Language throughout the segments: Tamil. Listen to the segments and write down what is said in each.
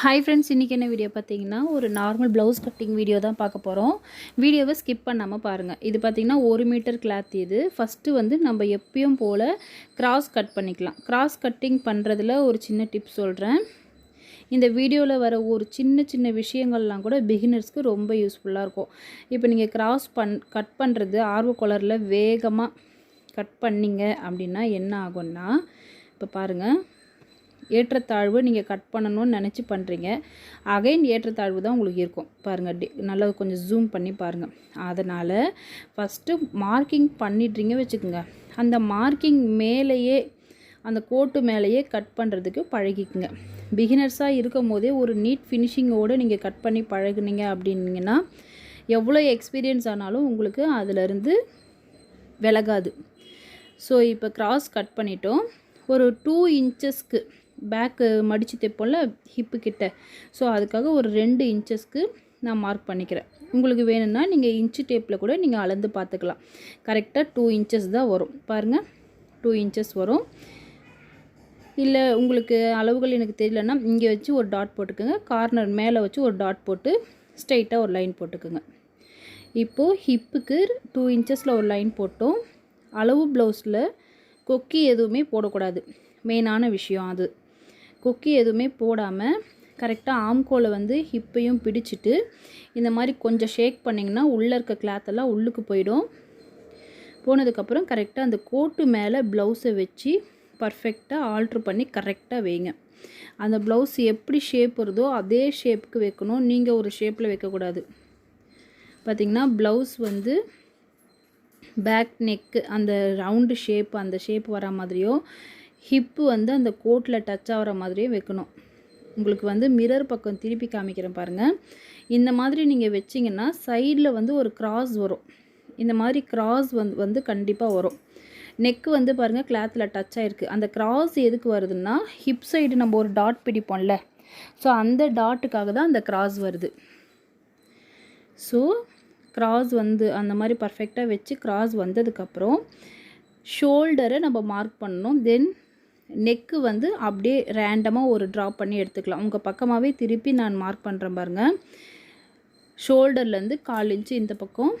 ஹாய் ஃப்ரெண்ட்ஸ் இன்றைக்கி என்ன வீடியோ பார்த்தீங்கன்னா ஒரு நார்மல் ப்ளவுஸ் கட்டிங் வீடியோ தான் பார்க்க போகிறோம் வீடியோவை ஸ்கிப் பண்ணாமல் பாருங்கள் இது பார்த்திங்கன்னா ஒரு மீட்டர் கிளாத் இது. ஃபஸ்ட்டு வந்து நம்ம எப்பயும் போல் கிராஸ் கட் பண்ணிக்கலாம். கிராஸ் கட்டிங் பண்ணுறதுல ஒரு சின்ன டிப் சொல்கிறேன் இந்த வீடியோவில் வர ஒரு சின்ன சின்ன விஷயங்கள்லாம் கூட பிகினர்ஸ்க்கு ரொம்ப யூஸ்ஃபுல்லாக இருக்கும். இப்போ நீங்கள் கிராஸ் பண் கட் பண்ணுறது ஆர்வ கலரில் வேகமாக கட் பண்ணிங்க அப்படின்னா என்ன ஆகும்னா இப்போ பாருங்கள் ஏற்றத்தாழ்வு நீங்கள் கட் பண்ணணும்னு நினச்சி பண்ணுறீங்க அகைன் ஏற்றத்தாழ்வு தான் உங்களுக்கு இருக்கும். பாருங்கள் டி நல்லா கொஞ்சம் ஜூம் பண்ணி பாருங்கள் அதனால் ஃபஸ்ட்டு மார்க்கிங் பண்ணிடுறீங்க வச்சுக்கோங்க. அந்த மார்க்கிங் மேலேயே அந்த கோட்டு மேலேயே கட் பண்ணுறதுக்கு பழகிக்குங்க. பிகினர்ஸாக இருக்கும் போதே ஒரு நீட் ஃபினிஷிங்கோடு நீங்கள் கட் பண்ணி பழகுனீங்க அப்படின்னீங்கன்னா எவ்வளோ எக்ஸ்பீரியன்ஸ் ஆனாலும் உங்களுக்கு அதிலிருந்து விலகாது. ஸோ இப்போ கிராஸ் கட் பண்ணிட்டோம். ஒரு டூ இன்ச்சஸ்க்கு பேக்கு மடித்து தைப்போம்ல ஹிப்பு கிட்ட. ஸோ அதுக்காக ஒரு ரெண்டு இன்ச்சஸ்க்கு நான் மார்க் பண்ணிக்கிறேன். உங்களுக்கு வேணும்னா நீங்கள் இன்ச்சு டேப்பில் கூட நீங்கள் அளந்து பார்த்துக்கலாம். கரெக்டாக டூ இன்ச்சஸ் தான் வரும். பாருங்கள் டூ இன்ச்சஸ் வரும். இல்லை உங்களுக்கு அளவுகள் எனக்கு தெரியலன்னா இங்கே வச்சு ஒரு டாட் போட்டுக்கோங்க. கார்னர் மேலே வச்சு ஒரு டாட் போட்டு ஸ்ட்ரைட்டாக ஒரு லைன் போட்டுக்கோங்க. இப்போது ஹிப்புக்கு டூ இன்ச்சஸில் ஒரு லைன் போட்டோம். அளவு ப்ளவுஸில் கொக்கி எதுவுமே போடக்கூடாது. மெயினான விஷயம் அது. கொக்கி எதுவுமே போடாமல் கரெக்டாக ஆம்கோலை வந்து ஹிப்பையும் பிடிச்சிட்டு இந்த மாதிரி கொஞ்சம் ஷேக் பண்ணிங்கன்னா உள்ளே இருக்க கிளாத்தெல்லாம் உள்ளுக்கு போயிடும். போனதுக்கப்புறம் கரெக்டாக அந்த கோட்டு மேலே ப்ளவுஸை வச்சு பர்ஃபெக்டாக ஆல்ட்ரு பண்ணி கரெக்டாக வைங்க. அந்த ப்ளவுஸ் எப்படி ஷேப் வருதோ அதே ஷேப்புக்கு வைக்கணும். நீங்கள் ஒரு ஷேப்பில் வைக்கக்கூடாது. பார்த்திங்கன்னா ப்ளவுஸ் வந்து பேக் நெக்கு அந்த ரவுண்டு ஷேப் அந்த ஷேப் வர மாதிரியோ ஹிப்பு வந்து அந்த கோட்டில் டச் ஆகிற மாதிரியே வைக்கணும். உங்களுக்கு வந்து மிரர் பக்கம் திருப்பி காமிக்கிறேன் பாருங்கள் இந்த மாதிரி நீங்கள் வச்சிங்கன்னா சைடில் வந்து ஒரு கிராஸ் வரும். இந்த மாதிரி கிராஸ் வந்து வந்து கண்டிப்பாக வரும். நெக்கு வந்து பாருங்கள் கிளாத்தில் டச் ஆகிருக்கு அந்த கிராஸ் எதுக்கு வருதுன்னா ஹிப் சைடு நம்ம ஒரு டாட் பிடிப்போம்ல. ஸோ அந்த டாட்டுக்காக தான் அந்த கிராஸ் வருது. ஸோ கிராஸ் வந்து அந்த மாதிரி பர்ஃபெக்டாக வச்சு கிராஸ் வந்ததுக்கப்புறம் ஷோல்டரை நம்ம மார்க் பண்ணணும். தென் நெக்கு வந்து அப்படியே ரேண்டமாக ஒரு ட்ராப் பண்ணி எடுத்துக்கலாம். உங்கள் பக்கமாகவே திருப்பி நான் மார்க் பண்ணுறேன் பாருங்கள் ஷோல்டர்லேருந்து கால் இன்ச்சு இந்த பக்கம்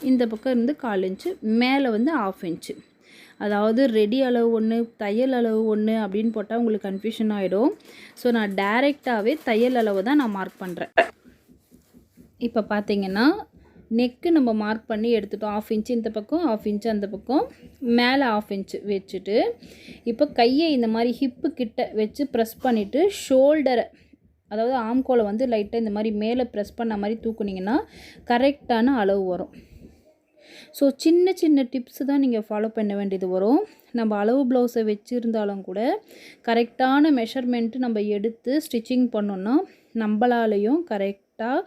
இந்த பக்கம் இருந்து கால் இன்ச்சு மேலே வந்து ஆஃப் இன்ச்சு அதாவது ரெடி அளவு ஒன்று தையல் அளவு ஒன்று அப்படின்னு போட்டால் உங்களுக்கு கன்ஃபியூஷன் ஆகிடும் ஸோ நான் டைரெக்டாகவே தையல் அளவு தான் நான் மார்க் பண்ணுறேன் இப்போ பார்த்தீங்கன்னா நெக்கு நம்ம மார்க் பண்ணி எடுத்துட்டோம். ஆஃப் இன்ச்சு இந்த பக்கம் ஆஃப் இன்ச்சு அந்த பக்கம். மேலே ஆஃப் இன்ச்சு வச்சுட்டு இப்போ கையை இந்த மாதிரி ஹிப்பு கிட்ட வச்சு ப்ரெஸ் பண்ணிவிட்டு ஷோல்டரை அதாவது ஆம்கோலை வந்து லைட்டாக இந்த மாதிரி மேலே ப்ரெஸ் பண்ண மாதிரி தூக்குனிங்கன்னா கரெக்டான அளவு வரும். ஸோ சின்ன சின்ன டிப்ஸு தான் நீங்கள் ஃபாலோ பண்ண வேண்டியது வரும். நம்ம அளவு ப்ளவுஸை வச்சுருந்தாலும் கூட கரெக்டான மெஷர்மெண்ட்டு நம்ம எடுத்து ஸ்டிச்சிங் பண்ணோன்னா நம்மளாலையும் கரெக்டாக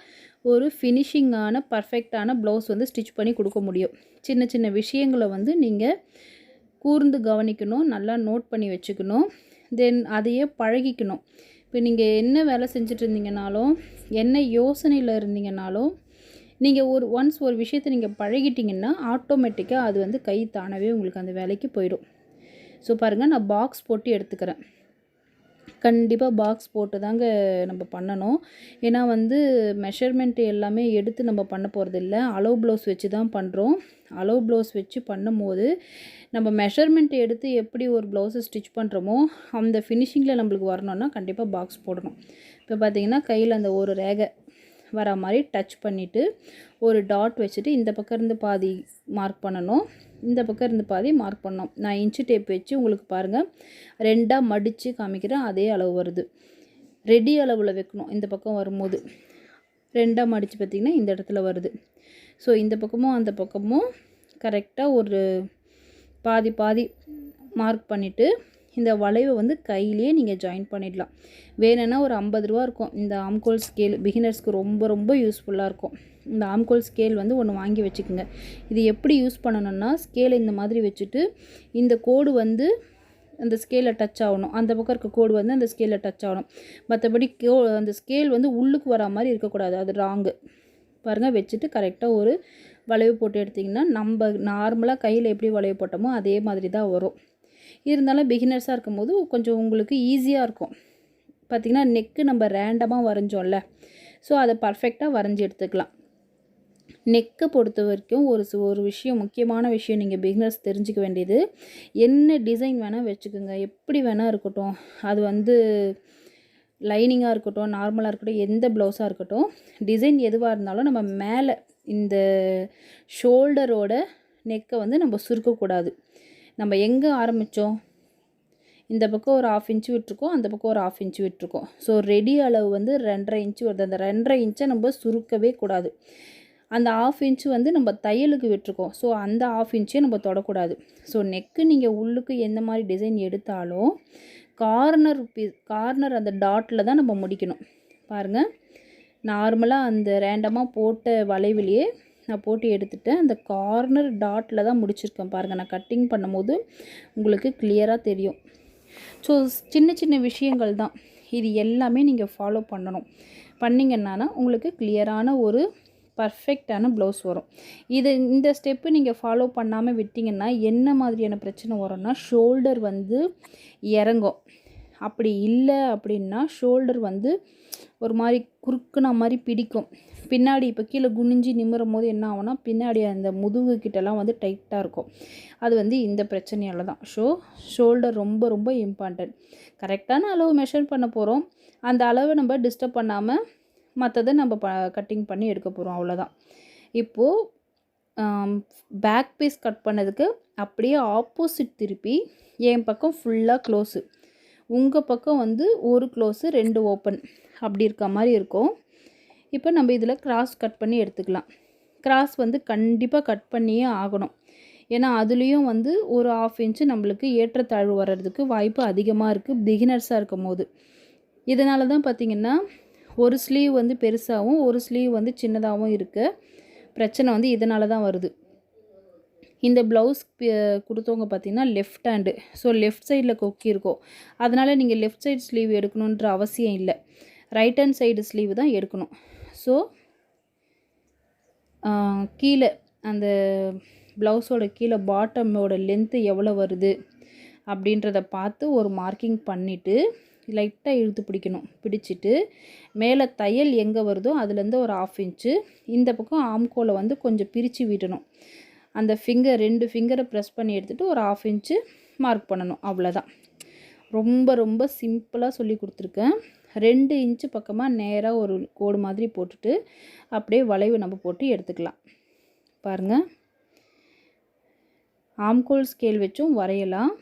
ஒரு ஃபினிஷிங்கான பர்ஃபெக்டான ப்ளவுஸ் வந்து ஸ்டிச் பண்ணி கொடுக்க முடியும். சின்ன சின்ன விஷயங்களை வந்து நீங்கள் கூர்ந்து கவனிக்கணும் நல்லா நோட் பண்ணி வச்சுக்கணும். தென் அதையே பழகிக்கணும். இப்போ நீங்கள் என்ன வேலை செஞ்சுட்டு இருந்தீங்கனாலும் என்ன யோசனையில் இருந்தீங்கனாலும் நீங்கள் ஒரு ஒன்ஸ் ஒரு விஷயத்தை நீங்கள் பழகிட்டிங்கன்னா ஆட்டோமேட்டிக்காக அது வந்து கை தானவே உங்களுக்கு அந்த வேலைக்கு போயிடும். ஸோ பாருங்கள் நான் பாக்ஸ் போட்டு எடுத்துக்கிறேன். கண்டிப்பாக பாக்ஸ் போட்டு தாங்க நம்ம பண்ணணும். ஏன்னா வந்து மெஷர்மெண்ட் எல்லாமே எடுத்து நம்ம பண்ண போகிறது இல்லை அளவு ப்ளவுஸ் வச்சு தான் பண்ணுறோம் அளவு ப்ளவுஸ் வச்சு பண்ணும்போது நம்ம மெஷர்மெண்ட் எடுத்து எப்படி ஒரு ப்ளவுஸை ஸ்டிச் பண்ணுறோமோ அந்த ஃபினிஷிங்கில் நம்மளுக்கு வரணும்னா கண்டிப்பாக பாக்ஸ் போடணும். இப்போ பார்த்திங்கன்னா கையில் அந்த ஒரு ரேகை வர மாதிரி டச் பண்ணிவிட்டு ஒரு டாட் வச்சுட்டு இந்த பக்கம் இருந்து பாதி மார்க் பண்ணணும். இந்த பக்கம் இருந்து பாதி மார்க் பண்ணோம் நான் இன்ச்சு டேப் வச்சு உங்களுக்கு பாருங்கள் ரெண்டாக மடித்து காமிக்கிறேன் அதே அளவு வருது. ரெடி அளவில் வைக்கணும். இந்த பக்கம் வரும்போது. ரெண்டாக மடித்து பார்த்திங்கன்னா இந்த இடத்துல வருது. ஸோ இந்த பக்கமும் அந்த பக்கமும் கரெக்டாக ஒரு பாதி பாதி மார்க் பண்ணிவிட்டு இந்த வளைவை வந்து கையிலே நீங்கள் ஜாயின் பண்ணிடலாம். வேணும்னா ஒரு ஐம்பது ரூபா இருக்கும். இந்த ஆம்கோல் ஸ்கேல் பிகினர்ஸ்க்கு ரொம்ப ரொம்ப யூஸ்ஃபுல்லாக இருக்கும். இந்த ஆம்கோல் ஸ்கேல் வந்து ஒன்று வாங்கி வச்சுக்கோங்க. இது எப்படி யூஸ் பண்ணணும்னா ஸ்கேலை இந்த மாதிரி வச்சுட்டு இந்த கோடு வந்து அந்த ஸ்கேலில் டச் ஆகணும். அந்த பக்கம் இருக்க கோடு வந்து அந்த ஸ்கேலில் டச் ஆகணும். மற்றபடி கோ அந்த ஸ்கேல் வந்து உள்ளுக்கு வரா மாதிரி இருக்கக்கூடாது. அது ராங்கு பாருங்கள் வச்சுட்டு கரெக்டாக ஒரு வளைவு போட்டு எடுத்திங்கன்னா நம்ம நார்மலாக கையில் எப்படி வளைவு போட்டோமோ அதே மாதிரி தான் வரும். இருந்தாலும் பிகினர்ஸாக இருக்கும்போது கொஞ்சம் உங்களுக்கு ஈஸியாக இருக்கும். பார்த்திங்கன்னா நெக்கு நம்ம ரேண்டமாக வரைஞ்சோம்ல. ஸோ அதை பர்ஃபெக்டாக வரைஞ்சி எடுத்துக்கலாம். நெக்கை பொறுத்த வரைக்கும் ஒரு சு- ஒரு விஷயம் முக்கியமான விஷயம் நீங்கள் பிகினர்ஸ் தெரிஞ்சுக்க வேண்டியது என்ன டிசைன் வேணால் வச்சுக்கோங்க. எப்படி வேணால் இருக்கட்டும். அது வந்து லைனிங்காக இருக்கட்டும் நார்மலாக இருக்கட்டும் எந்த ப்ளவுஸாக இருக்கட்டும். டிசைன் எதுவாக இருந்தாலும் நம்ம மேலே இந்த ஷோல்டரோட நெக்கை வந்து நம்ம சுருக்கக்கூடாது. நம்ம எங்கே ஆரம்பித்தோம்? இந்த பக்கம் ஒரு ஆஃப் இன்ச்சு விட்டுருக்கோம் அந்த பக்கம் ஒரு ஆஃப் இன்ச்சு விட்டுருக்கோம். ஸோ ரெடி அளவு வந்து ரெண்டரை இன்ச்சு வருது. அந்த ரெண்டரை இன்ச்சை நம்ம சுருக்கவே கூடாது. அந்த ஆஃப் இன்ச்சு வந்து நம்ம தையலுக்கு விட்டுருக்கோம். ஸோ அந்த ஆஃப் இன்ச்சே நம்ம தொடக்கூடாது. ஸோ நெக்கு நீங்கள் உள்ளுக்கு எந்த மாதிரி டிசைன் எடுத்தாலும் கார்னர் பீ கார்னர் அந்த டாட்டில் தான் நம்ம முடிக்கணும். பாருங்கள் நார்மலாக அந்த ரேண்டமாக போட்ட வளைவிலேயே நான் போட்டு எடுத்துட்டேன் அந்த கார்னர் டாட்டில் தான் முடிச்சிருக்கேன் பாருங்கள் நான் கட்டிங் பண்ணும்போது உங்களுக்கு கிளியராக தெரியும். ஸோ சின்ன சின்ன விஷயங்கள் தான். இது எல்லாமே நீங்கள் ஃபாலோ பண்ணணும். பண்ணிங்கன்னா உங்களுக்கு கிளியரான ஒரு பர்ஃபெக்டான ப்ளவுஸ் வரும். இது இந்த ஸ்டெப்பு நீங்கள் ஃபாலோ பண்ணாமல் விட்டிங்கன்னா என்ன மாதிரியான பிரச்சனை வரும்னா ஷோல்டர் வந்து இறங்கும். அப்படி இல்லை அப்படின்னா ஷோல்டர் வந்து ஒரு மாதிரி குறுக்குன மாதிரி பிடிக்கும். பின்னாடி இப்போ கீழே குனிஞ்சு நிமிரும் போது என்ன ஆகும்னா பின்னாடி அந்த முதுகு கிட்டலாம் வந்து டைட்டாக இருக்கும். அது வந்து இந்த பிரச்சனையால தான். ஷோ ஷோல்டர் ரொம்ப ரொம்ப இம்பார்ட்டன்ட். கரெக்டான அளவு மெஷர் பண்ண போகிறோம் அந்த அளவை நம்ம டிஸ்டர்ப் பண்ணாமல் மற்றதை நம்ம ப கட்டிங் பண்ணி எடுக்க போகிறோம் அவ்வளோதான் இப்போது பேக் பீஸ் கட் பண்ணதுக்கு அப்படியே ஆப்போசிட் திருப்பி என் பக்கம் ஃபுல்லாக க்ளோஸு. உங்கள் பக்கம் வந்து ஒரு க்ளோஸு ரெண்டு ஓப்பன் அப்படி இருக்க மாதிரி இருக்கும். இப்போ நம்ம இதில் கிராஸ் கட் பண்ணி எடுத்துக்கலாம். கிராஸ் வந்து கண்டிப்பாக கட் பண்ணியே ஆகணும். ஏன்னா அதுலேயும் வந்து ஒரு ஆஃப் இன்ச்சு நம்மளுக்கு ஏற்றத்தாழ்வு வர்றதுக்கு வாய்ப்பு அதிகமாக இருக்குது பிகினர்ஸாக இருக்கும் போது. இதனால தான் பார்த்திங்கன்னா ஒரு ஸ்லீவ் வந்து பெருசாகவும் ஒரு ஸ்லீவ் வந்து சின்னதாகவும் இருக்குது பிரச்சனை வந்து இதனால தான் வருது. இந்த ப்ளவுஸ் கொடுத்தவங்க பார்த்தீங்கன்னா லெஃப்ட் ஹேண்டு ஸோ லெஃப்ட் சைடில் கொக்கி இருக்கும். அதனால் நீங்கள் லெஃப்ட் சைடு ஸ்லீவ் எடுக்கணுன்ற அவசியம் இல்லை. ரைட் ஹேண்ட் சைடு ஸ்லீவ் தான் எடுக்கணும். ஸோ கீழே அந்த ப்ளவுஸோட கீழே பாட்டமோட லென்த்து எவ்வளோ வருது அப்படின்றத பார்த்து ஒரு மார்க்கிங் பண்ணிவிட்டு லைட்டாக இழுத்து பிடிக்கணும். பிடிச்சிட்டு மேலே தையல் எங்கே வருதோ அதுலேருந்து ஒரு ஆஃப் இன்ச்சு இந்த பக்கம் ஆம்கோலை வந்து கொஞ்சம் பிரித்து விடணும். அந்த ஃபிங்கர் ரெண்டு ஃபிங்கரை ப்ரெஸ் பண்ணி எடுத்துகிட்டு ஒரு ஆஃப் இன்ச்சு மார்க் பண்ணணும். அவ்வளோதான் ரொம்ப ரொம்ப சிம்பிளாக சொல்லி கொடுத்துருக்கேன். ரெண்டு இன்ச்சு பக்கமாக நேராக ஒரு கோடு மாதிரி போட்டுட்டு அப்படியே வளைவு நம்ம போட்டு எடுத்துக்கலாம். பாருங்கள் ஆம்கோல் ஸ்கேல் வச்சும் வரையலாம்.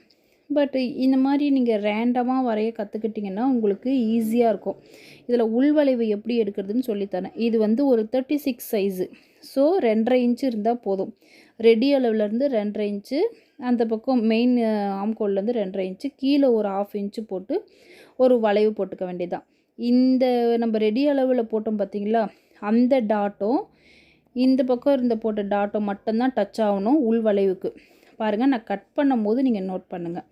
பட் இந்த மாதிரி நீங்கள் ரேண்டமாக வரைய கற்றுக்கிட்டிங்கன்னா உங்களுக்கு ஈஸியாக இருக்கும். இதில் உள்வளைவு எப்படி எடுக்கிறதுன்னு சொல்லித்தரேன் இது வந்து ஒரு தேர்ட்டி சிக்ஸ் சைஸு ஸோ ரெண்டரை இன்ச்சு இருந்தால் போதும். ரெடி அளவுலேருந்து ரெண்டரை இன்ச்சு அந்த பக்கம் மெயின் ஆம்கோல்லேருந்து ரெண்டரை இன்ச்சு கீழே ஒரு ஆஃப் இன்ச்சு போட்டு ஒரு வளைவு போட்டுக்க வேண்டியதுதான். இந்த நம்ம ரெடி அளவில் போட்டோம் பார்த்தீங்களா அந்த டாட்டும் இந்த பக்கம் இருந்த போட்ட டாட்டும் மட்டும்தான் டச் ஆகணும் உள் வளைவுக்கு. பாருங்கள் நான் கட் பண்ணும்போது நீங்கள் நோட் பண்ணுங்கள்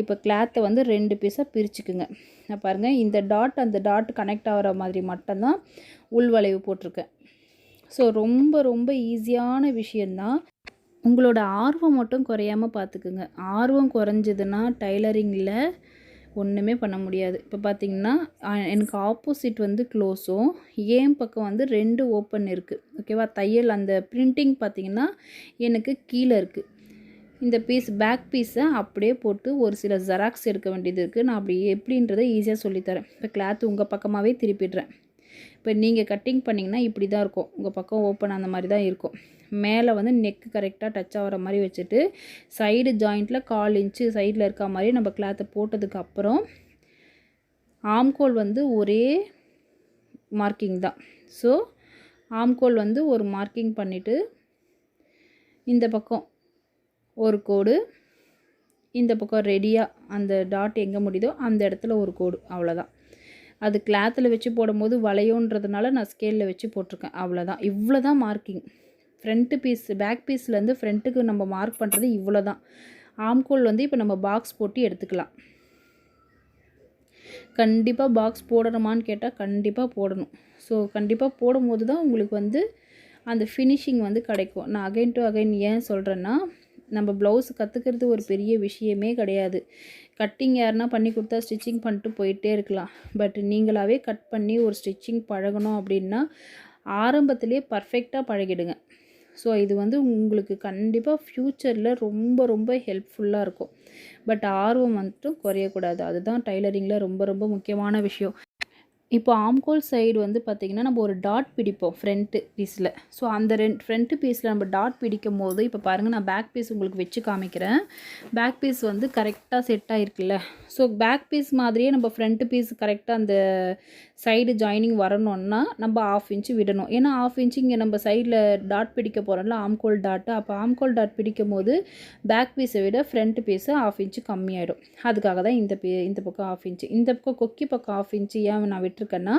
இப்போ கிளாத்தை வந்து ரெண்டு பீஸாக பிரிச்சுக்குங்க. நான் பாருங்கள் இந்த டாட் அந்த டாட் கனெக்ட் ஆகிற மாதிரி மட்டும்தான் உள் வளைவு போட்டிருக்கேன். ஸோ ரொம்ப ரொம்ப ஈஸியான விஷயந்தான் உங்களோட ஆர்வம் மட்டும் குறையாமல் பார்த்துக்குங்க ஆர்வம் குறைஞ்சதுன்னா டைலரிங்கில் ஒன்றுமே பண்ண முடியாது. இப்போ பார்த்திங்கன்னா எனக்கு ஆப்போசிட் வந்து க்ளோஸும் ஏன் பக்கம் வந்து ரெண்டு ஓப்பன் இருக்குது ஓகேவா தையல் அந்த பிரிண்டிங் பார்த்தீங்கன்னா எனக்கு கீழே இருக்குது இந்த பீஸ் பேக் பீஸை அப்படியே போட்டு ஒரு சில ஜெராக்ஸ் எடுக்க வேண்டியது இருக்குது நான் அப்படி எப்படின்றத ஈஸியாக சொல்லித்தரேன் இப்போ கிளாத் உங்கள் பக்கமாகவே திருப்பிடுறேன். இப்போ நீங்கள் கட்டிங் பண்ணிங்கன்னா இப்படி தான் இருக்கும். உங்கள் பக்கம் ஓப்பன் அந்த மாதிரி தான் இருக்கும். மேலே வந்து நெக்கு கரெக்டாக டச் ஆகிற மாதிரி வச்சுட்டு சைடு ஜாயிண்ட்டில் கால் இன்ச்சு சைடில் இருக்க மாதிரி நம்ம கிளாத்தை போட்டதுக்கப்புறம் ஆம்கோல் வந்து ஒரே மார்க்கிங் தான். ஸோ ஆம்கோல் வந்து ஒரு மார்க்கிங் பண்ணிவிட்டு இந்த பக்கம் ஒரு கோடு இந்த பக்கம் ரெடியாக அந்த டாட் எங்கே முடியுதோ அந்த இடத்துல ஒரு கோடு அவ்வளோதான் அது கிளாத்தில் வச்சு போடும்போது வளையோன்றதுனால நான் ஸ்கேலில் வச்சு போட்டிருக்கேன். அவ்வளோதான் இவ்வளோ தான் மார்க்கிங் ஃப்ரண்ட்டு பீஸ் பேக் பீஸ்லேருந்து ஃப்ரண்ட்டுக்கு நம்ம மார்க் பண்ணுறது இவ்வளோ தான் ஆம்கோல் வந்து இப்போ நம்ம பாக்ஸ் போட்டு எடுத்துக்கலாம். கண்டிப்பாக பாக்ஸ் போடணுமான்னு கேட்டால் கண்டிப்பாக போடணும். ஸோ கண்டிப்பாக போடும்போது தான் உங்களுக்கு வந்து அந்த ஃபினிஷிங் வந்து கிடைக்கும். நான் அகைன் டு அகைன் ஏன் சொல்கிறேன்னா நம்ம ப்ளவுஸ் கற்றுக்கிறது ஒரு பெரிய விஷயமே கிடையாது. கட்டிங் யாருன்னா பண்ணி கொடுத்தா ஸ்டிச்சிங் பண்ணிட்டு போயிட்டே இருக்கலாம். பட் நீங்களாகவே கட் பண்ணி ஒரு ஸ்டிச்சிங் பழகணும் அப்படின்னா ஆரம்பத்திலே பர்ஃபெக்டாக பழகிடுங்க. ஸோ இது வந்து உங்களுக்கு கண்டிப்பாக ஃப்யூச்சரில் ரொம்ப ரொம்ப ஹெல்ப்ஃபுல்லாக இருக்கும். பட் ஆர்வம் வந்துட்டு குறையக்கூடாது. அதுதான் டைலரிங்கில் ரொம்ப ரொம்ப முக்கியமான விஷயம். இப்போ ஆம்கோல் சைடு வந்து பார்த்திங்கன்னா நம்ம ஒரு டாட் பிடிப்போம் ஃப்ரண்ட்டு பீஸில் ஸோ அந்த ரெண்டு ஃப்ரண்ட்டு பீஸில் நம்ம டாட் பிடிக்கும் போது இப்போ பாருங்கள் நான் பேக் பீஸ் உங்களுக்கு வச்சு காமிக்கிறேன். பேக் பீஸ் வந்து கரெக்டாக செட் ஆகிருக்குல்ல ஸோ பேக் பீஸ் மாதிரியே நம்ம ஃப்ரண்ட்டு பீஸ் கரெக்டாக அந்த சைடு ஜாயினிங் வரணும்னா நம்ம ஆஃப் இன்ச்சு விடணும். ஏன்னா ஆஃப் இன்ச்சு இங்கே நம்ம சைடில் டாட் பிடிக்க போகிறோம்ல ஆம்கோல் டாட்டு அப்போ ஆம்கோல் டாட் பிடிக்கும் போது பேக் பீஸை விட ஃப்ரண்ட் பீஸு ஆஃப் இன்ச்சு கம்மியாயிடும். அதுக்காக தான் இந்த பீ இந்த பக்கம் ஆஃப் இன்ச்சு இந்த பக்கம் கொக்கி பக்கம் ஆஃப் இன்ச்சு ஏன் நான் விட்டுருக்கேன்னா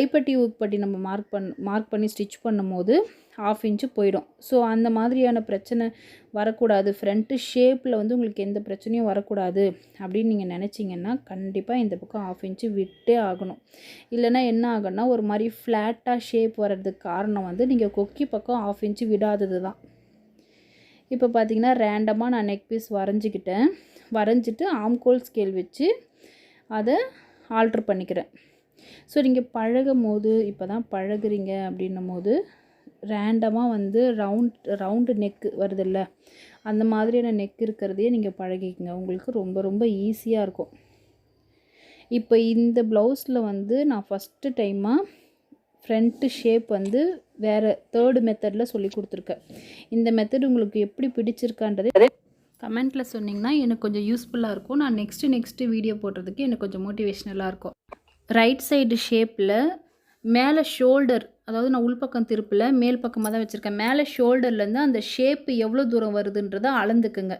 ஐப்பட்டி உப்பட்டி நம்ம மார்க் பண் மார்க் பண்ணி ஸ்டிச் பண்ணும் போது ஆஃப் இன்ச்சு போயிடும். ஸோ அந்த மாதிரியான பிரச்சனை வரக்கூடாது. ஃப்ரண்ட்டு ஷேப்பில் வந்து உங்களுக்கு எந்த பிரச்சனையும் வரக்கூடாது அப்படின்னு நீங்கள் நினச்சிங்கன்னா கண்டிப்பாக இந்த பக்கம் ஆஃப் இன்ச்சு விட்டே ஆகணும். இல்லைன்னா என்ன ஆகும்னா ஒரு மாதிரி ஃப்ளாட்டாக ஷேப் வர்றதுக்கு காரணம் வந்து நீங்கள் கொக்கி பக்கம் ஆஃப் இன்ச்சு விடாதது தான். இப்போ பார்த்தீங்கன்னா ரேண்டமாக நான் நெக் பீஸ் வரைஞ்சிக்கிட்டேன். வரைஞ்சிட்டு ஆம்கோல் ஸ்கேல் வச்சு அதை ஆல்ட்ரு பண்ணிக்கிறேன். ஸோ நீங்கள் பழகும் போது இப்போ தான் பழகுறீங்க அப்படின்னும் போது ரேண்டமாக வந்து ரவுண்ட் ரவுண்டு நெக்கு வருதில்ல? அந்த மாதிரியான நெக் இருக்கிறதையே நீங்கள் பழகிக்கங்க. உங்களுக்கு ரொம்ப ரொம்ப ஈஸியாக இருக்கும். இப்போ இந்த ப்ளவுஸில் வந்து நான் ஃபஸ்ட்டு டைமாக ஃப்ரண்ட்டு ஷேப் வந்து வேறு தேர்டு மெத்தடில் சொல்லி கொடுத்துருக்கேன். இந்த மெத்தட் உங்களுக்கு எப்படி பிடிச்சிருக்கான்றது கமெண்ட்டில் சொன்னிங்கன்னா எனக்கு கொஞ்சம் யூஸ்ஃபுல்லாக இருக்கும். நான் நெக்ஸ்ட்டு நெக்ஸ்ட்டு வீடியோ போடுறதுக்கு எனக்கு கொஞ்சம் மோட்டிவேஷ்னலாக இருக்கும். ரைட் சைடு ஷேப்பில் மேலே ஷோல்டர் அதாவது நான் உள்பக்கம் திருப்பில் மேல் பக்கமாக தான் வச்சுருக்கேன். மேலே ஷோல்டர்லேருந்து அந்த ஷேப்பு எவ்வளோ தூரம் வருதுன்றதை அளந்துக்குங்க.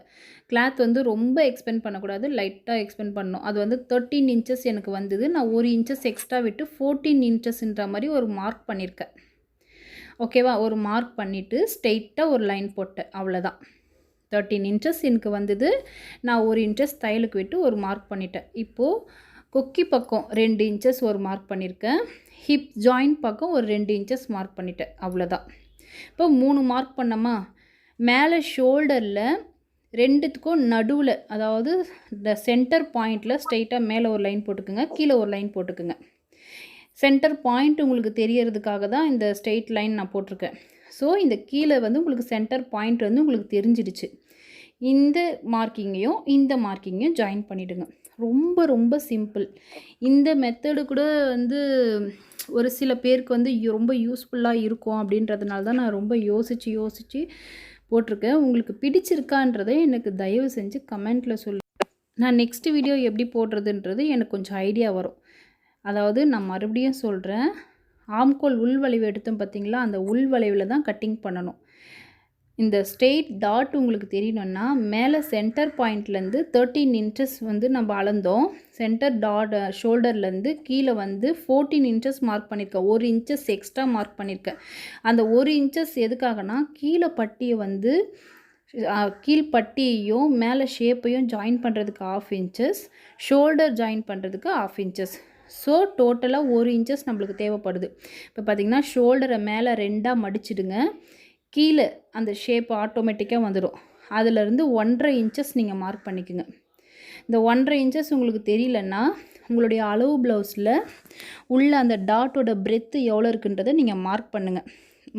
கிளாத் வந்து ரொம்ப எக்ஸ்பெண்ட் பண்ணக்கூடாது லைட்டாக எக்ஸ்பெண்ட் பண்ணணும். அது வந்து தேர்ட்டீன் இன்ச்சஸ் எனக்கு வந்தது. நான் ஒரு இன்ச்சஸ் எக்ஸ்ட்ரா விட்டு ஃபோர்டீன் இன்ச்சஸ்ன்ற மாதிரி ஒரு மார்க் பண்ணியிருக்கேன். ஓகேவா ஒரு மார்க் பண்ணிவிட்டு ஸ்ட்ரெயிட்டாக ஒரு லைன் போட்டேன். அவ்வளோதான் தேர்ட்டீன் இன்ச்சஸ் எனக்கு வந்தது. நான் ஒரு இன்ச்சஸ் தையலுக்கு விட்டு ஒரு மார்க் பண்ணிட்டேன். இப்போது கொக்கி பக்கம் ரெண்டு இன்ச்சஸ் ஒரு மார்க் பண்ணியிருக்கேன் ஹிப் ஜாயிண்ட் பக்கம் ஒரு ரெண்டு இன்ச்சஸ் மார்க் பண்ணிட்டேன். அவ்வளோதான் இப்போ மூணு மார்க் பண்ணோமா? மேலே ஷோல்டரில் ரெண்டுத்துக்கும் நடுவில் அதாவது இந்த சென்டர் பாயிண்டில் ஸ்ட்ரைட்டாக மேலே ஒரு லைன் போட்டுக்குங்க கீழே ஒரு லைன் போட்டுக்குங்க. சென்டர் பாயிண்ட் உங்களுக்கு தெரியறதுக்காக தான் இந்த ஸ்ட்ரெயிட் லைன் நான் போட்டிருக்கேன். ஸோ இந்த கீழே வந்து உங்களுக்கு சென்டர் பாயிண்ட் வந்து உங்களுக்கு தெரிஞ்சிடுச்சு. இந்த மார்க்கிங்கையும் இந்த மார்க்கிங்கையும் ஜாயின் பண்ணிவிடுங்க ரொம்ப ரொம்ப சிம்பிள் இந்த மெத்தடு கூட வந்து ஒரு சில பேருக்கு வந்து ரொம்ப யூஸ்ஃபுல்லாக இருக்கும் அப்படின்றதுனால தான் நான் ரொம்ப யோசித்து யோசித்து போட்டிருக்கேன். உங்களுக்கு பிடிச்சிருக்கான்றதை எனக்கு தயவு செஞ்சு கமெண்ட்டில் சொல்லு. நான் நெக்ஸ்ட் வீடியோ எப்படி போடுறதுன்றது எனக்கு கொஞ்சம் ஐடியா வரும். அதாவது நான் மறுபடியும் சொல்கிறேன் ஆம்கோல் உள்வளைவு எடுத்தோம் பார்த்தீங்களா? அந்த உள் வளைவில் தான் கட்டிங் பண்ணணும். இந்த ஸ்ட்ரெயிட் டாட் உங்களுக்கு தெரியணும்னா மேலே சென்டர் பாயிண்ட்லேருந்து தேர்ட்டீன் இன்ச்சஸ் வந்து நம்ம அளந்தோம். சென்டர் டாட் ஷோல்டர்லேருந்து கீழே வந்து ஃபோர்டீன் இன்ச்சஸ் மார்க் பண்ணியிருக்கேன். ஒரு இன்ச்சஸ் எக்ஸ்ட்ரா மார்க் பண்ணியிருக்கேன். அந்த ஒரு இன்ச்சஸ் எதுக்காகனா கீழே பட்டியை வந்து கீழ்பட்டியையும் மேலே ஷேப்பையும் ஜாயின் பண்ணுறதுக்கு ஆஃப் இன்ச்சஸ் ஷோல்டர் ஜாயின் பண்ணுறதுக்கு ஆஃப் இன்ச்சஸ் ஸோ டோட்டலாக ஒரு இன்ச்சஸ் நம்மளுக்கு தேவைப்படுது. இப்போ பார்த்திங்கன்னா ஷோல்டரை மேலே ரெண்டாக மடிச்சிடுங்க. கீழே அந்த ஷேப் ஆட்டோமேட்டிக்காக வந்துடும் அதிலிருந்து ஒன்றரை இன்ச்சஸ் நீங்கள் மார்க் பண்ணிக்கோங்க. இந்த ஒன்றரை இன்ச்சஸ் உங்களுக்கு தெரியலன்னா உங்களுடைய அளவு ப்ளவுஸில் உள்ள அந்த டாட்டோட பிரெத்து எவ்வளோ இருக்குன்றதை நீங்கள் மார்க் பண்ணுங்கள்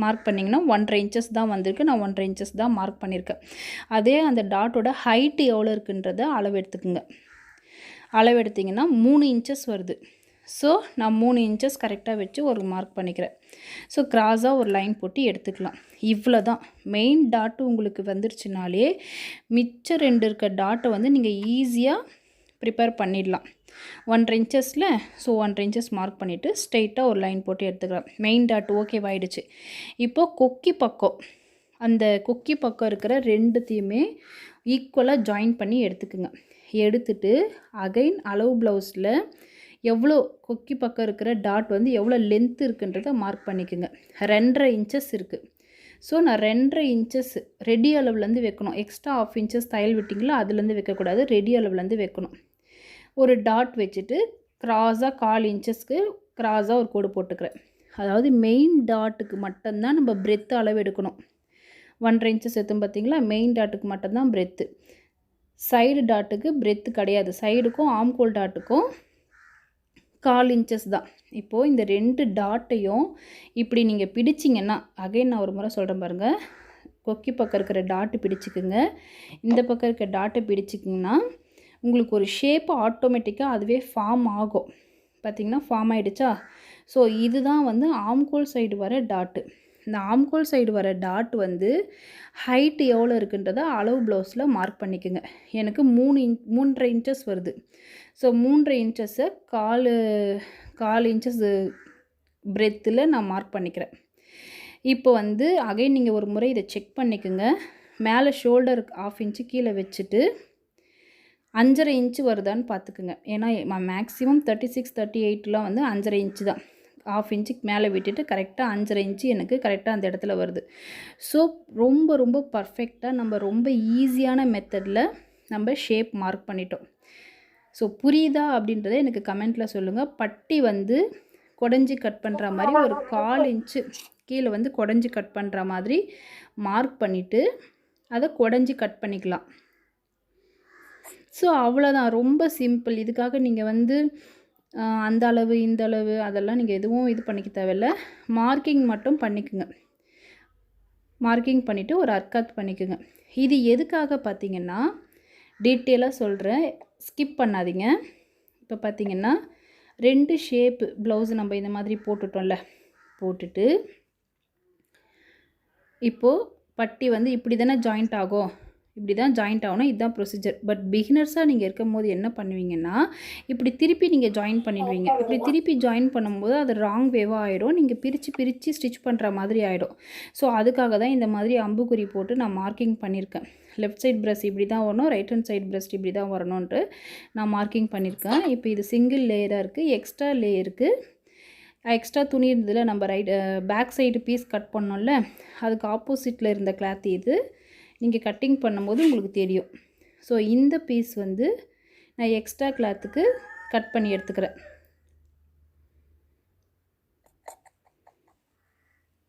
மார்க் பண்ணிங்கன்னா ஒன்றரை இன்ச்சஸ் தான் வந்திருக்கு. நான் ஒன்றரை இன்ச்சஸ் தான் மார்க் பண்ணியிருக்கேன் அதே அந்த டாட்டோட ஹைட்டு எவ்வளோ இருக்குன்றதை அளவு எடுத்துக்குங்க. அளவு எடுத்திங்கன்னா மூணு இன்ச்சஸ் வருது. ஸோ நான் மூணு இன்ச்சஸ் கரெக்டாக வச்சு ஒரு மார்க் பண்ணிக்கிறேன். ஸோ கிராஸாக ஒரு லைன் போட்டு எடுத்துக்கலாம். இவ்வளோ தான் மெயின் டாட்டு உங்களுக்கு வந்துருச்சுனாலே மிச்சம் ரெண்டு இருக்க டாட்டை வந்து நீங்கள் ஈஸியாக ப்ரிப்பேர் பண்ணிடலாம். ஒன்றரை இன்ச்சஸில் ஸோ ஒன்றரை இன்ச்சஸ் மார்க் பண்ணிவிட்டு ஸ்ட்ரெயிட்டாக ஒரு லைன் போட்டு எடுத்துக்கலாம். மெயின் டாட் ஓகேவாயிடுச்சு இப்போது கொக்கி பக்கம். அந்த கொக்கி பக்கம் இருக்கிற ரெண்டுத்தையுமே ஈக்குவலாக ஜாயின் பண்ணி எடுத்துக்குங்க. எடுத்துட்டு அகைன் அளவு ப்ளவுஸில் எவ்வளோ கொக்கி பக்கம் இருக்கிற டாட் வந்து எவ்வளோ லென்த் இருக்குன்றதை மார்க் பண்ணிக்கோங்க. ரெண்டரை இன்ச்சஸ் இருக்குது ஸோ நான் ரெண்டரை இன்ச்சஸ் ரெடி அளவுலேருந்து வைக்கணும். எக்ஸ்ட்ரா ஆஃப் இன்ச்சஸ் தையல் விட்டிங்களோ அதுலேருந்து வைக்கக்கூடாது. ரெடி அளவுலேருந்து வைக்கணும். ஒரு டாட் வச்சுட்டு க்ராஸாக கால் இன்ச்சஸ்க்கு க்ராஸாக ஒரு கோடு போட்டுக்கிறேன். அதாவது மெயின் டாட்டுக்கு மட்டும்தான் நம்ம பிரெத்து அளவு எடுக்கணும். ஒன்றரை இன்ச்சஸ் எத்தும் பார்த்தீங்களா மெயின் டாட்டுக்கு மட்டும்தான் பிரெத்து சைடு டாட்டுக்கு பிரெத்து கிடையாது. சைடுக்கும் ஆம்கோல் டாட்டுக்கும் கால் இன்ச்சஸ் தான். இப்போது இந்த ரெண்டு டாட்டையும் இப்படி நீங்கள் பிடிச்சிங்கன்னா அகைன் நான் ஒரு முறை சொல்கிறேன் பாருங்கள் கொக்கி பக்கம் இருக்கிற டாட்டு பிடிச்சிக்குங்க. இந்த பக்கம் இருக்கிற டாட்டை பிடிச்சிக்கிங்கன்னா உங்களுக்கு ஒரு ஷேப்பு ஆட்டோமேட்டிக்காக அதுவே ஃபார்ம் ஆகும். பார்த்திங்கன்னா ஃபார்ம் ஆகிடுச்சா ஸோ இதுதான் வந்து ஆம்கோல் சைடு வர டாட்டு இந்த ஆம்கோல் சைடு வர டாட் வந்து ஹைட் எவ்வளோ இருக்குன்றதை அளவு ப்ளவுஸில் மார்க் பண்ணிக்கோங்க. எனக்கு மூணு இன்ச் மூன்றரை இன்ச்சஸ் வருது. ஸோ மூன்றரை இன்ச்சஸை கால் கால் இன்ச்சஸ் பிரெத்தில் நான் மார்க் பண்ணிக்கிறேன். இப்போ வந்து அகைன் நீங்கள் ஒரு முறை இதை செக் பண்ணிக்கோங்க. மேலே ஷோல்டர் ஆஃப் இன்ச்சு கீழே வச்சுட்டு அஞ்சரை இன்ச்சு வருதான்னு பார்த்துக்குங்க. ஏன்னா மேக்ஸிமம் தேர்ட்டி சிக்ஸ் தேர்ட்டி எயிட்லாம் வந்து அஞ்சரை இன்ச்சு தான். ஆஃப் இன்ச்சுக்கு மேலே விட்டுட்டு கரெக்டாக அஞ்சரை இன்ச்சு எனக்கு கரெக்டாக அந்த இடத்துல வருது. ஸோ ரொம்ப ரொம்ப பர்ஃபெக்டாக நம்ம ரொம்ப ஈஸியான மெத்தடில் நம்ம ஷேப் மார்க் பண்ணிட்டோம். ஸோ புரியுதா அப்படின்றத எனக்கு கமெண்ட்டில் சொல்லுங்கள் பட்டி வந்து குடஞ்சி கட் பண்ணுற மாதிரி ஒரு கால் இன்ச்சு கீழே வந்து குடஞ்சி கட் பண்ணுற மாதிரி மார்க் பண்ணிவிட்டு அதை குடஞ்சி கட் பண்ணிக்கலாம். ஸோ அவ்வளோதான் ரொம்ப சிம்பிள் இதுக்காக நீங்கள் வந்து அந்த அளவு இந்த அளவு அதெல்லாம் நீங்கள் எதுவும் இது பண்ணிக்க தேவையில்ல. மார்க்கிங் மட்டும் பண்ணிக்கோங்க. மார்க்கிங் பண்ணிவிட்டு ஒரு அர்க்காத் பண்ணிக்கோங்க. இது எதுக்காக பார்த்தீங்கன்னா டீட்டெயிலாக சொல்கிறேன் ஸ்கிப் பண்ணாதீங்க. இப்போ பார்த்தீங்கன்னா ரெண்டு ஷேப்பு ப்ளவுஸ் நம்ம இந்த மாதிரி போட்டுட்டோம்ல. போட்டுட்டு இப்போது பட்டி வந்து இப்படி தானே ஜாயிண்ட் ஆகும். இப்படி தான் ஜாயிண்ட் ஆகணும். இதுதான் ப்ரொசீஜர் பட் பிகினர்ஸாக நீங்கள் இருக்கும் போது என்ன பண்ணுவீங்கன்னா இப்படி திருப்பி நீங்கள் ஜாயின் பண்ணிடுவீங்க. இப்படி திருப்பி ஜாயின் பண்ணும்போது அது ராங் வேவாக ஆகிடும் நீங்கள் பிரித்து பிரித்து ஸ்டிச் பண்ணுற மாதிரி ஆகிடும் ஸோ அதுக்காக தான் இந்த மாதிரி அம்புக்குறி போட்டு நான் மார்க்கிங் பண்ணியிருக்கேன் லெஃப்ட் சைட் ப்ரெஸ் இப்படி தான் வரணும். ரைட் ஹேண்ட் சைட் ப்ரெஸ்ட் இப்படி தான் வரணுன்ட்டு நான் மார்க்கிங் பண்ணியிருக்கேன் இப்போ இது சிங்கிள் லேயராக இருக்குது எக்ஸ்ட்ரா லேயருக்கு எக்ஸ்ட்ரா துணி இருந்ததில் நம்ம right back side piece cut பண்ணோம்ல அதுக்கு ஆப்போசிட்டில் இருந்த கிளாத் இது. நீங்கள் கட்டிங் பண்ணும்போது உங்களுக்கு தெரியும். ஸோ இந்த பீஸ் வந்து நான் எக்ஸ்ட்ரா கிளாத்துக்கு கட் பண்ணி எடுத்துக்கிறேன்.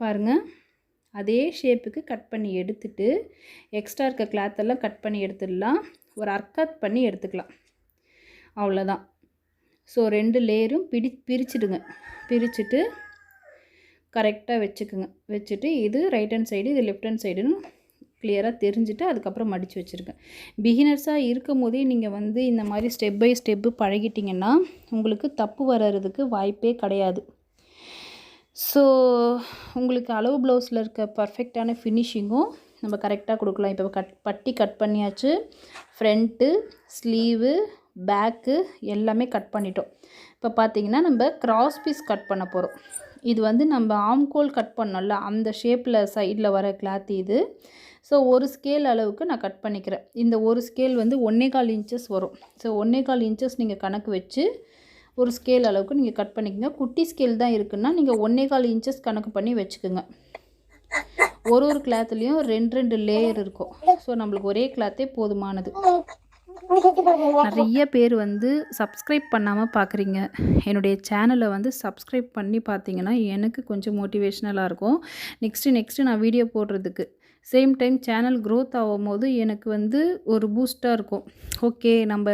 பாருங்கள் அதே ஷேப்புக்கு கட் பண்ணி எடுத்துட்டு எக்ஸ்ட்ரா இருக்க கிளாத்தெல்லாம் கட் பண்ணி எடுத்துடலாம். ஒரு அர்க்காத் பண்ணி எடுத்துக்கலாம். அவ்வளோதான் ஸோ ரெண்டு லேயரும் பிடி பிரிச்சுடுங்க. பிரிச்சுட்டு கரெக்டாக வச்சுக்குங்க. வச்சுட்டு இது ரைட் ஹேண்ட் சைடு இது லெஃப்ட் ஹேண்ட் சைடுன்னு கிளியராக தெரிஞ்சுட்டு அதுக்கப்புறம் மடித்து வச்சுருக்கேன். பிகினர்ஸாக இருக்கும் போதே நீங்கள் வந்து இந்த மாதிரி ஸ்டெப் பை ஸ்டெப்பு பழகிட்டிங்கன்னா உங்களுக்கு தப்பு வர்றதுக்கு வாய்ப்பே கிடையாது. ஸோ உங்களுக்கு அளவு ப்ளவுஸில் இருக்க பர்ஃபெக்டான ஃபினிஷிங்கும் நம்ம கரெக்டாக கொடுக்கலாம். இப்போ கட் பட்டி கட் பண்ணியாச்சு. ஃப்ரண்ட்டு ஸ்லீவு பேக்கு எல்லாமே கட் பண்ணிட்டோம். இப்போ பார்த்தீங்கன்னா நம்ம கிராஸ் பீஸ் கட் பண்ண போகிறோம் இது வந்து நம்ம ஆம்கோல் கட் பண்ணோம்ல அந்த ஷேப்பில் சைடில் வர கிளாத் இது. ஸோ ஒரு ஸ்கேல் அளவுக்கு நான் கட் பண்ணிக்கிறேன். இந்த ஒரு ஸ்கேல் வந்து ஒன்றே கால் இன்ச்சஸ் வரும். ஸோ ஒன்றே கால் இன்ச்சஸ் நீங்கள் கணக்கு வச்சு ஒரு ஸ்கேல் அளவுக்கு நீங்கள் கட் பண்ணிக்கோங்க. குட்டி ஸ்கேல் தான் இருக்குன்னா நீங்கள் ஒன்றே கால் இன்ச்சஸ் கணக்கு பண்ணி வச்சுக்கோங்க. ஒரு ஒரு கிளாத்துலேயும் ரெண்டு ரெண்டு லேயர் இருக்கும். ஸோ நம்மளுக்கு ஒரே கிளாத்தே போதுமானது. நிறைய பேர் வந்து சப்ஸ்கிரைப் பண்ணாமல் பார்க்குறீங்க என்னுடைய சேனலை வந்து சப்ஸ்கிரைப் பண்ணி பார்த்தீங்கன்னா எனக்கு கொஞ்சம் மோட்டிவேஷ்னலாக இருக்கும். நெக்ஸ்ட்டு நெக்ஸ்ட்டு நான் வீடியோ போடுறதுக்கு. சேம் டைம் சேனல் க்ரோத் ஆகும் போது எனக்கு வந்து ஒரு பூஸ்ட்டாக இருக்கும். ஓகே நம்ம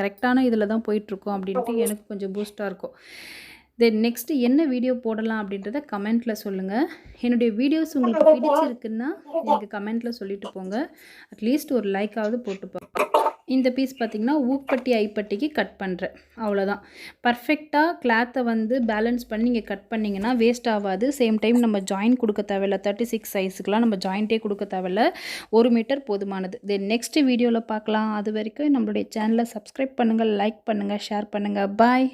கரெக்டான இதில் தான் போயிட்டுருக்கோம் அப்படின்ட்டு எனக்கு கொஞ்சம் பூஸ்ட்டாக இருக்கும். தென் நெக்ஸ்ட்டு என்ன வீடியோ போடலாம் அப்படின்றத கமெண்ட்டில் சொல்லுங்கள் என்னுடைய வீடியோஸ் உங்களுக்கு பிடிச்சிருக்குன்னா எனக்கு கமெண்ட்டில் சொல்லிட்டு போங்க. அட்லீஸ்ட் ஒரு லைக்காவது போட்டுப்போம் இந்த பீஸ் பார்த்திங்கன்னா ஊப்பட்டி ஐப்பட்டிக்கு கட் பண்ணுறேன் அவ்வளோதான் பர்ஃபெக்டாக கிளாத்தை வந்து பேலன்ஸ் பண்ணி நீங்கள் கட் பண்ணிங்கன்னா வேஸ்ட் ஆகாது. சேம் டைம் நம்ம ஜாயின் கொடுக்க தேவையில்ல. தேர்ட்டி சிக்ஸ் சைஸுக்கெலாம் நம்ம ஜாயிண்ட்டே கொடுக்க தேவையில்ல. ஒரு மீட்டர் போதுமானது. தென் நெக்ஸ்ட் வீடியோவில் பார்க்கலாம் அது வரைக்கும் நம்மளுடைய சேனலை சப்ஸ்கிரைப் பண்ணுங்கள் லைக் பண்ணுங்கள் ஷேர் பண்ணுங்கள் பாய்